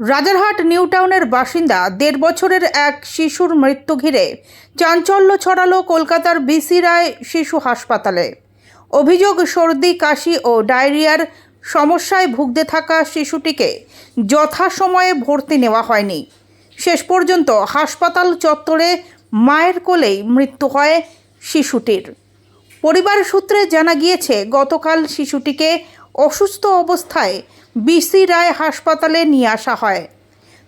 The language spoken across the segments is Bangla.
রাজারহাট নিউ টাউনের বাসিন্দা, দেড় বছরের এক শিশুর মৃত্যু ঘিরে চাঞ্চল্য ছড়ালো কলকাতার বিসি রায় শিশু হাসপাতালে। অভিযোগ, সর্দি, কাশি ও ডায়রিয়ার সমস্যায় ভুগতে থাকা শিশুটিকে যথাসময়ে ভর্তি নেওয়া হয়নি। শেষ পর্যন্ত হাসপাতাল চত্বরে মায়ের কোলেই মৃত্যু হয় শিশুটির। পরিবার সূত্রে জানা গিয়েছে, গতকাল শিশুটিকে অসুস্থ অবস্থায় বিসি রায় হাসপাতালে নিয়ে আসা হয়।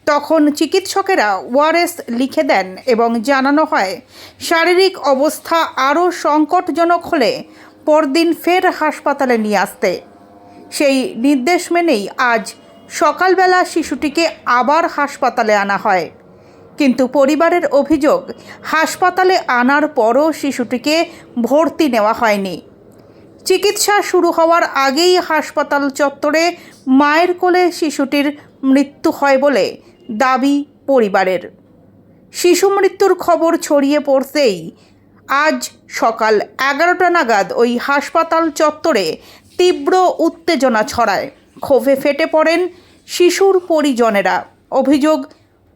তখন চিকিৎসকেরা ওআরএস লিখে দেন এবং জানানো হয়, শারীরিক অবস্থা আরও সংকটজনক হলে পরদিন ফের হাসপাতালে নিয়ে আসতে। সেই নির্দেশ মেনেই আজ সকালবেলা শিশুটিকে আবার হাসপাতালে আনা হয়। কিন্তু পরিবারের অভিযোগ, হাসপাতালে আনার পরও শিশুটিকে ভর্তি নেওয়া হয়নি। চিকিৎসা শুরু হওয়ার আগেই হাসপাতাল চত্বরে মায়ের কোলে শিশুটির মৃত্যু হয় বলে দাবি পরিবারের। শিশু মৃত্যুর খবর ছড়িয়ে পড়তেই আজ সকাল এগারোটা নাগাদ ওই হাসপাতাল চত্বরে তীব্র উত্তেজনা ছড়ায়। ক্ষোভে ফেটে পড়েন শিশুর পরিজনেরা। অভিযোগ,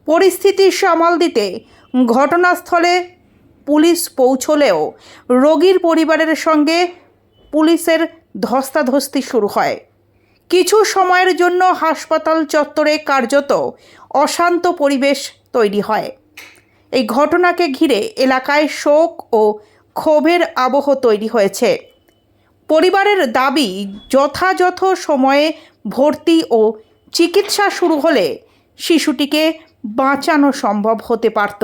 পরিস্থিতি সামাল দিতে ঘটনাস্থলে পুলিশ পৌঁছলেও রোগীর পরিবারের সঙ্গে পুলিশের ধস্তাধস্তি শুরু হয়। কিছু সময়ের জন্য হাসপাতাল চত্বরে কার্যত অশান্ত পরিবেশ তৈরি হয়। এই ঘটনাকে ঘিরে এলাকায় শোক ও ক্ষোভের আবহ তৈরি হয়েছে। পরিবারের দাবি, যথাযথ সময়ে ভর্তি ও চিকিৎসা শুরু হলে শিশুটিকে বাঁচানো সম্ভব হতে পারত।